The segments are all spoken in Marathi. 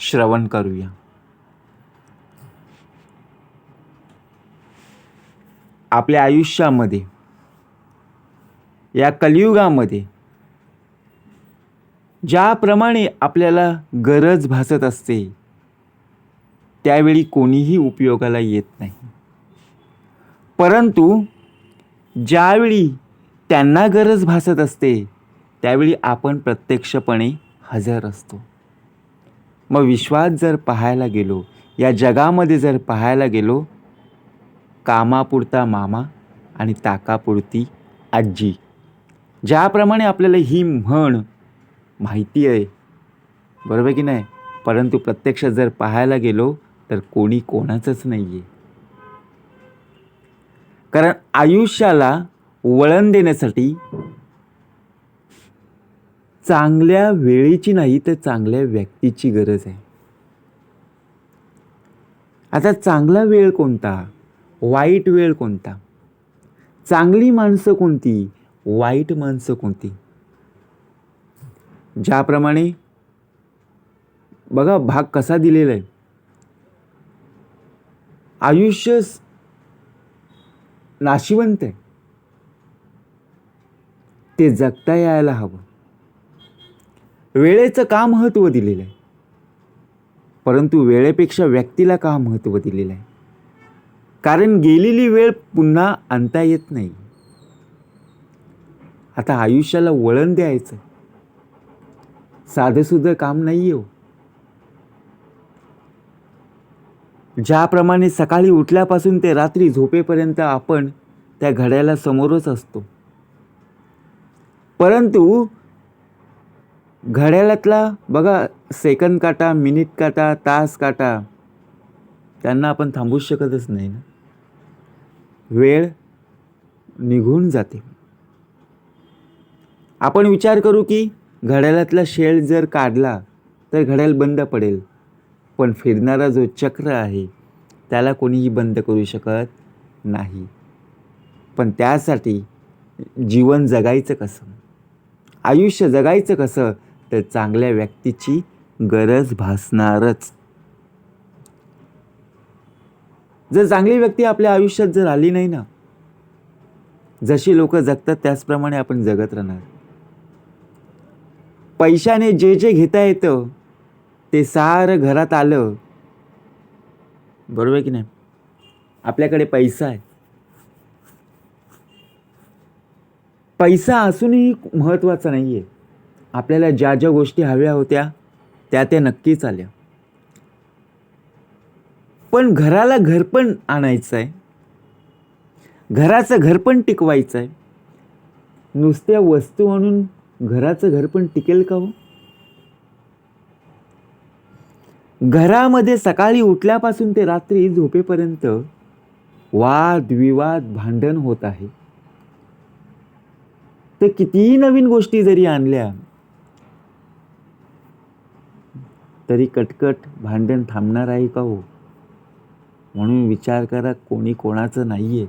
श्रवण करूया. आपल्या आयुष्यामध्ये या कलियुगामध्ये ज्याप्रमाणे आपल्याला गरज भासत असते त्यावेळी कोणीही उपयोगाला येत नाही. परंतु ज्यावेळी त्यांना गरज भासत असते त्यावेळी आपण प्रत्यक्षपणे हजर असतो. मग विश्वात जर पाहायला गेलो या जगामध्ये जर पाहायला गेलो कामापुरता मामा आणि ताकापुरती आजी ज्याप्रमाणे आपल्याला ही म्हण माहिती आहे बरोबर की नाही? परंतु प्रत्यक्ष जर पाहायला गेलो तर कोणी कोणाचंच नाही आहे कारण आयुष्याला वळण देण्यासाठी चांगल्या वेळेची नाही तर चांगल्या व्यक्तीची गरज आहे. आता चांगला वेळ कोणता? वाईट वेळ कोणता? चांगली माणसं कोणती? वाईट माणसं कोणती? ज्याप्रमाणे बघा भाग कसा दिलेला आहे. आयुष्य नाशिवंत आहे. ते जगता यायला हवं. वेळेचं का महत्त्व दिलेलं आहे? परंतु वेळेपेक्षा व्यक्तीला का महत्त्व दिलेलं आहे? कारण गेलेली वेळ पुन्हा आणता येत नाही. आता आयुष्याला वळण द्यायचं. साधंसुधं काम नाही हो. ज्याप्रमाणे सकाळी उठल्यापासून ते रात्री झोपेपर्यंत आपण त्या घड्याला समोरच असतो. परंतु घड्याळातला बघा सेकंद काटा मिनिट काटा तास काटा त्यांना आपण थांबूच शकतच नाही ना. वेळ निघून जाते. आपण विचार करू की घड्याळातला शेळ जर काढला तर घड्याळ बंद पडेल. पण फिरणारा जो चक्र आहे त्याला कोणीही बंद करू शकत नाही. पण त्यासाठी जीवन जगायचं कसं? आयुष्य जगायचं कसं? तर चांगल्या व्यक्तीची गरज भासणारच. जर चांगली व्यक्ती आपल्या आयुष्यात जर आली नाही ना जशी लोक जगतात त्याचप्रमाणे आपण जगत राहणार. पैशाने जे जे घेता येतं ते सारं घरात आलं बरोबर आहे की नाही? आपल्याकडे पैसा आहे. पैसा असूनही महत्त्वाचा नाही आहे आपल्याला ज्या ज्या गोष्टी हव्या होत्या त्या त्या नक्कीच आल्या. पण घराला घर पण आणायचं आहे घराचं घर पण टिकवायचं आहे नुसत्या वस्तू आणून घराचं घर पण टिकेल का हो? घरामध्ये सकाळी उठल्यापासून ते रात्री झोपेपर्यंत वाद विवाद भांडण होत आहे. तर कितीही नवीन गोष्टी जरी आणल्या तरी कटकट भांडण थांबणार आहे का हो? म्हणून विचार करा कोणी कोणाचं नाहीये.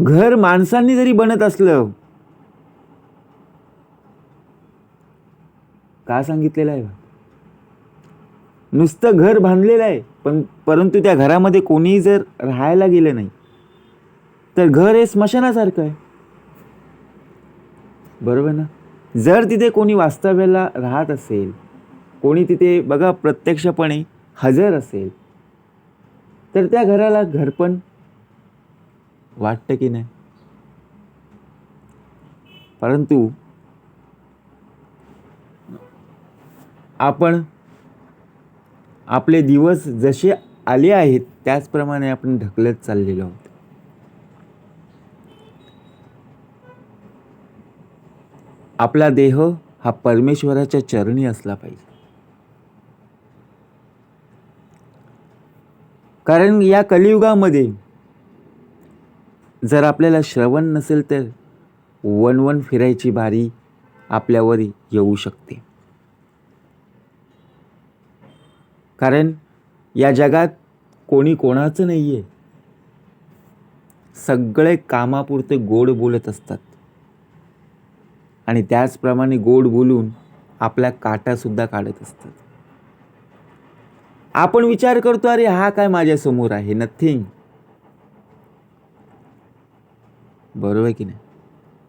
घर माणसांनी जरी बनत असलं. का सांगितलेलं आहे? बा? नुसतं घर बांधलेलं आहे पण परंतु त्या घरामध्ये कोणीही जर राहायला गेलं नाही तर घर हे स्मशानासारखं आहे. बरोबर ना? जर तिथे कोणी वास्तव्याला राहत असेल कोणी तिथे बघा प्रत्यक्षपणे हजर असेल तर त्या घराला घरपण वाटतं की नाही? परंतु आपण आपले दिवस जसे आले आहेत त्याचप्रमाणे आपण ढकलत चाललेलो आहोत. आपला देह हा परमेश्वराच्या चरणी असला पाहिजे. कारण या कलियुगामध्ये जर आपल्याला श्रवण नसेल तर वनवन फिरायची बारी आपल्यावर येऊ शकते. कारण या जगात कोणी कोणाचं नाही आहे सगळे कामापुरते गोड बोलत असतात. आणि त्याचप्रमाणे गोड बोलून आपल्या काटासुद्धा काढत असतात. आपण विचार करतो अरे हा काय माझ्यासमोर आहे? नथिंग बरोबर आहे की नाही?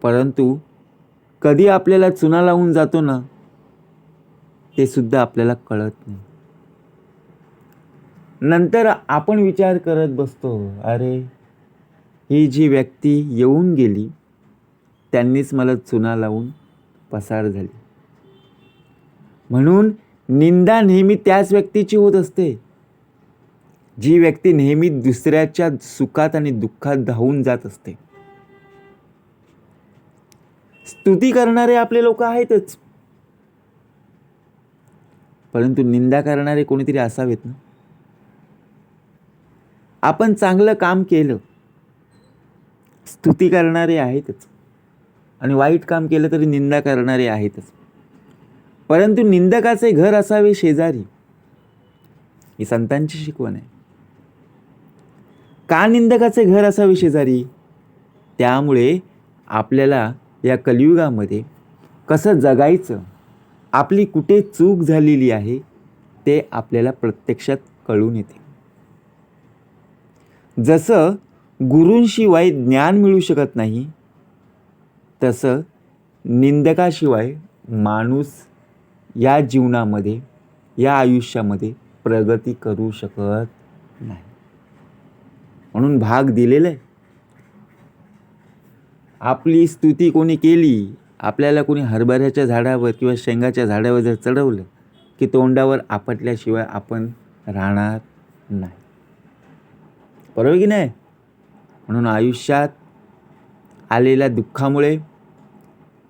परंतु कधी आपल्याला चुना लावून जातो ना ते सुद्धा आपल्याला कळत नाही. नंतर आपण विचार करत बसतो अरे ही जी व्यक्ती येऊन गेली त्यांनीच मला चुना लावून पसार झाली. म्हणून निंदा नेहमी त्याच व्यक्तीची होत असते. जी व्यक्ती नेहमी दुसऱ्याच्या सुखात आणि दुःखात धावून जात असते. स्तुती करणारे आपले लोक आहेतच. परंतु निंदा करणारे कोणीतरी असावेत ना? आपण चांगलं काम केलं. स्तुती करणारे आहेतच. आणि वाईट काम केलं तरी निंदा करणारे आहेतच. परंतु निंदकाचे घर असावे शेजारी. ही संतांची शिकवण आहे. का निंदकाचे घर असावे शेजारी? त्यामुळे आपल्याला या कलियुगामध्ये कसं जगायचं आपली कुठे चूक झालेली आहे ते आपल्याला प्रत्यक्षात कळून येते. जसं गुरूंशिवाय ज्ञान मिळू शकत नाही तसं निंदकाशिवाय माणूस या जीवनामध्ये या आयुष्यामध्ये प्रगती करू शकत नाही. म्हणून भाग दिलेला आहे. आपली स्तुती कोणी केली आपल्याला कोणी हरभऱ्याच्या झाडावर किंवा शेंगाच्या झाडावर जर चढवलं की तोंडावर आपटल्याशिवाय आपण राहणार नाही. बरोबर की नाही? म्हणून आयुष्यात आलेल्या दुःखामुळे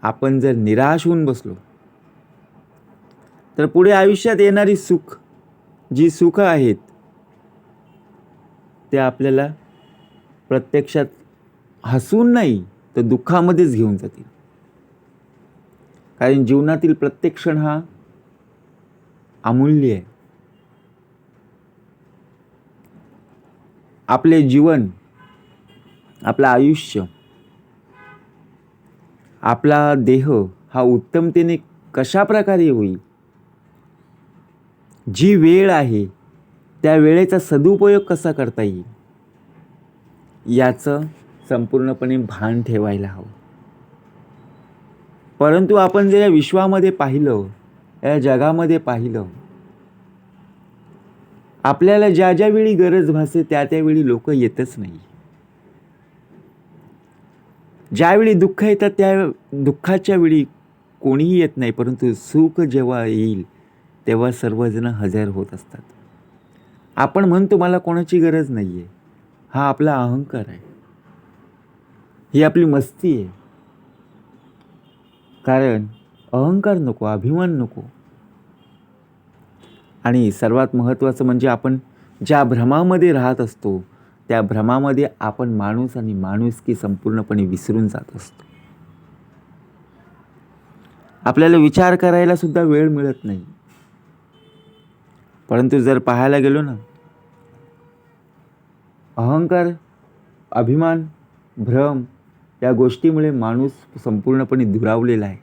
आपण जर निराश होऊन बसलो तर पुढे आयुष्यात येणारी सुख जी सुख आहेत ते आपल्याला प्रत्यक्षात हसून नाही तर दुःखामध्येच घेऊन जातील. कारण जीवनातील प्रत्येक क्षण हा अमूल्य आहे. आपले जीवन आपलं आयुष्य आपला देह हा उत्तमतेने कशा प्रकारे होईल? जी वेळ आहे त्या वेळेचा सदुपयोग कसा करता येईल? याचं संपूर्णपणे भान ठेवायला हवं. परंतु आपण जर या विश्वामध्ये पाहिलं या जगामध्ये पाहिलं आपल्याला ज्या ज्या वेळी गरज भासते त्या त्यावेळी लोक येतच नाही. ज्यावेळी दुःख येतात त्या दुःखाच्या वेळी कोणीही येत नाही परंतु सुख जेव्हा येईल तेव्हा सर्वजण हजर होत असतात. आपण म्हणतो मला कोणाची गरज नाही आहे हा आपला अहंकार आहे. ही आपली मस्ती आहे. कारण अहंकार नको अभिमान नको. आणि सर्वात महत्त्वाचं म्हणजे आपण ज्या भ्रमामध्ये राहत असतो त्या भ्रमामध्ये आपण माणूस आणि माणुसकी संपूर्णपणे विसरून जात असतो. आपल्याला विचार करायला सुद्धा वेळ मिळत नाही. परंतु जर पाहायला गेलो ना अहंकार अभिमान भ्रम या गोष्टीमुळे माणूस संपूर्णपणे दुरावलेला आहे.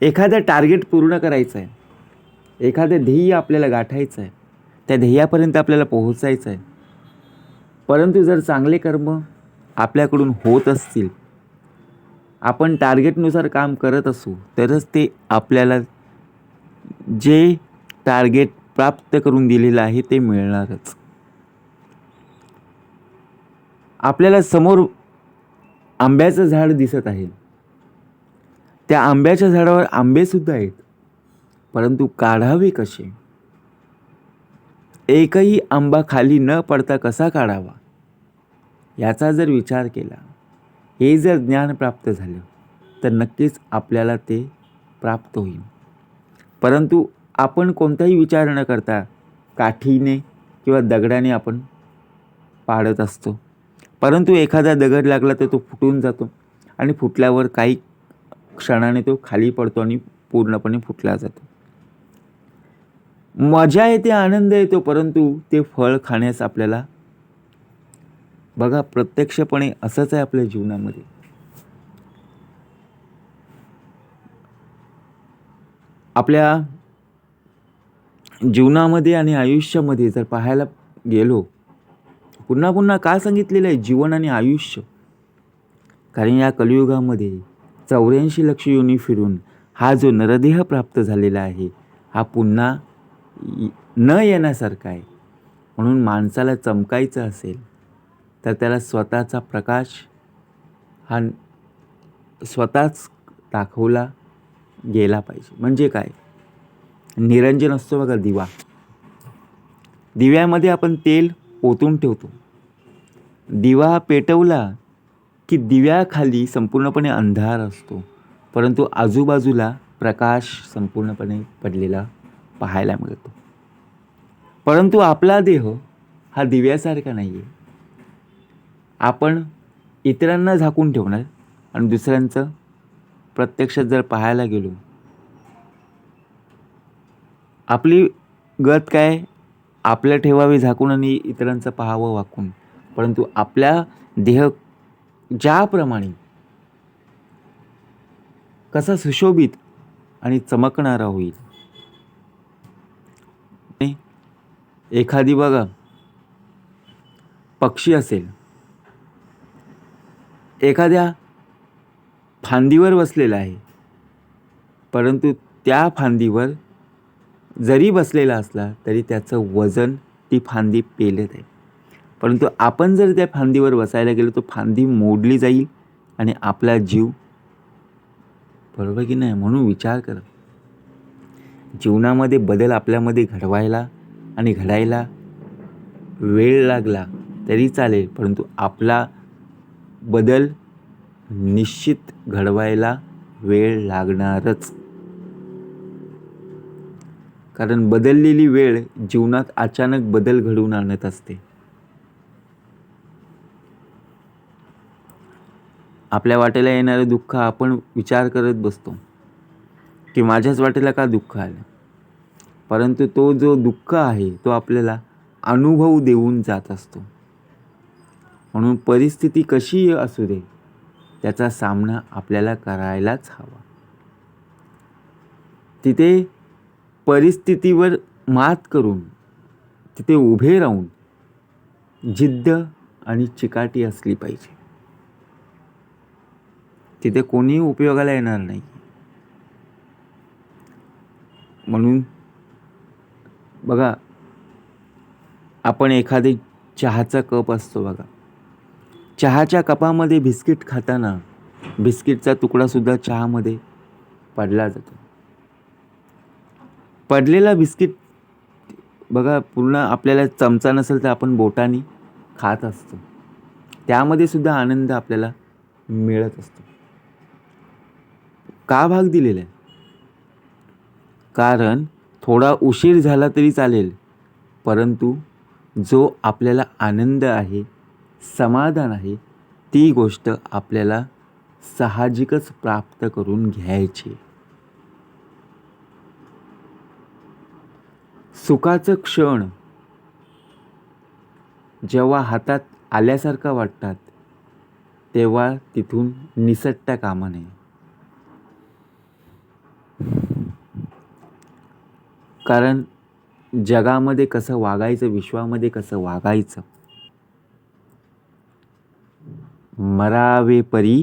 एखादं टार्गेट पूर्ण करायचं आहे एखादं ध्येय आपल्याला गाठायचं आहे त्या ध्येयापर्यंत आपल्याला पोहोचायचं आहे परंतु जर चांगले कर्म आपल्याकडून होत असतील आपण टार्गेटनुसार काम करत असू तरच ते आपल्याला जे टार्गेट प्राप्त करून दिलेलं आहे ते मिळणारच. आपल्याला समोर आंब्याचं झाड दिसत आहे. त्या आंब्याच्या झाडावर आंबेसुद्धा आहेत परंतु काढावे कसे? एकही आंबा खाली न पडता कसा काढावा? याचा जर विचार केला हे जर ज्ञान प्राप्त झालं तर नक्कीच आपल्याला ते प्राप्त होईल. परंतु आपण कोणताही विचार न करता काठीने किंवा दगडाने आपण पाडत असतो. परंतु एखादा दगड लागला तर तो फुटून जातो आणि फुटल्यावर काही क्षणाने तो खाली पडतो आणि पूर्णपणे फुटला जातो. मजा येते आनंद येतो परंतु ते फळ खाण्यास आपल्याला बघा प्रत्यक्षपणे असंच आहे आपल्या जीवनामध्ये. आपल्या जीवनामध्ये आणि आयुष्यामध्ये जर पाहायला गेलो पुन्हा पुन्हा का सांगितलेलं आहे जीवन आणि आयुष्य? कारण या कलियुगामध्ये चौऱ्याऐंशी लक्ष योनी फिरून हा जो नरदेह प्राप्त झालेला आहे हा पुन्हा न येण्यासारखा आहे. म्हणून माणसाला चमकायचं असेल तर त्याला स्वतःचा प्रकाश हा स्वतःच दाखवला गेला पाहिजे. म्हणजे काय? निरंजन असतो बघा दिवा. दिव्यामध्ये आपण तेल ओतून ठेवतो. दिवा पेटवला की दिव्याखाली संपूर्णपणे अंधार असतो. परंतु आजूबाजूला प्रकाश संपूर्णपणे पडलेला पाहायला मिळतो. परंतु आपला देह हा दिव्यासारखा नाही आहे आपण इतरांना झाकून ठेवणार आणि दुसऱ्यांचं प्रत्यक्षात जर पाहायला गेलो आपली गत काय आपल्या ठेवावी झाकून आणि इतरांचं पाहावं वाकून परंतु आपल्या देह ज्याप्रमाणे कसा सुशोभित आणि चमकणारा होईल नाही? एखादी बघा पक्षी असेल एखाद्या फांदीवर बसलेला आहे. परंतु त्या फांदीवर जरी बसलेला असला तरी त्याचं वजन ती फांदी पेलत आहे. परंतु आपण जर त्या फांदीवर बसायला गेलो तर फांदी मोडली जाईल आणि आपला जीव बरोबर की नाही म्हणून विचार करा. जीवनामध्ये बदल आपल्यामध्ये घडवायला आणि घडायला वेळ लागला तरी चालेल परंतु आपला बदल निश्चित घडवायला वेळ लागणारच. कारण बदललेली वेळ जीवनात अचानक बदल घडवून आणत असते. आपल्या वाटेला येणारं दुःख आपण विचार करत बसतो. की माझ्याच वाटेला का दुःख आलं? परंतु तो जो दुःख आहे तो आपल्याला अनुभव देऊन जात असतो. म्हणून परिस्थिती कशी असू दे त्याचा सामना आपल्याला करायलाच हवा. तिथे परिस्थितीवर मात करून तिथे उभे राहून जिद्द आणि चिकाटी असली पाहिजे. तिथे कोणीही उपयोगाला येणार नाही. म्हणून बघा आपण एखादी चहाचा कप असतो बघा. चहाच्या कपामध्ये बिस्किट खाताना बिस्किटचा तुकडासुद्धा चहामध्ये पडला जातो. पडलेला बिस्किट बघा पूर्ण आपल्याला चमचा नसेल तर आपण बोटाने खात असतो. त्यामध्ये सुद्धा आनंद आपल्याला मिळत असतो. का भाग दिलेला आहे? कारण थोडा उशीर झाला तरी चालेल परंतु जो आपल्याला आनंद आहे समाधान आहे ती गोष्ट आपल्याला साहजिकच प्राप्त करून घ्यायची. सुखाचं क्षण जेव्हा हातात आल्यासारखं वाटतात तेव्हा तिथून निसटता कामा नये कारण जगामध्ये कसं वागायचं विश्वामध्ये कसं वागायचं मरावे परी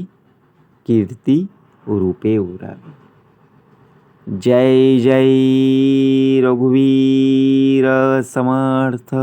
कीर्ती रूपे उरावे जय जय रघुवीर समर्थ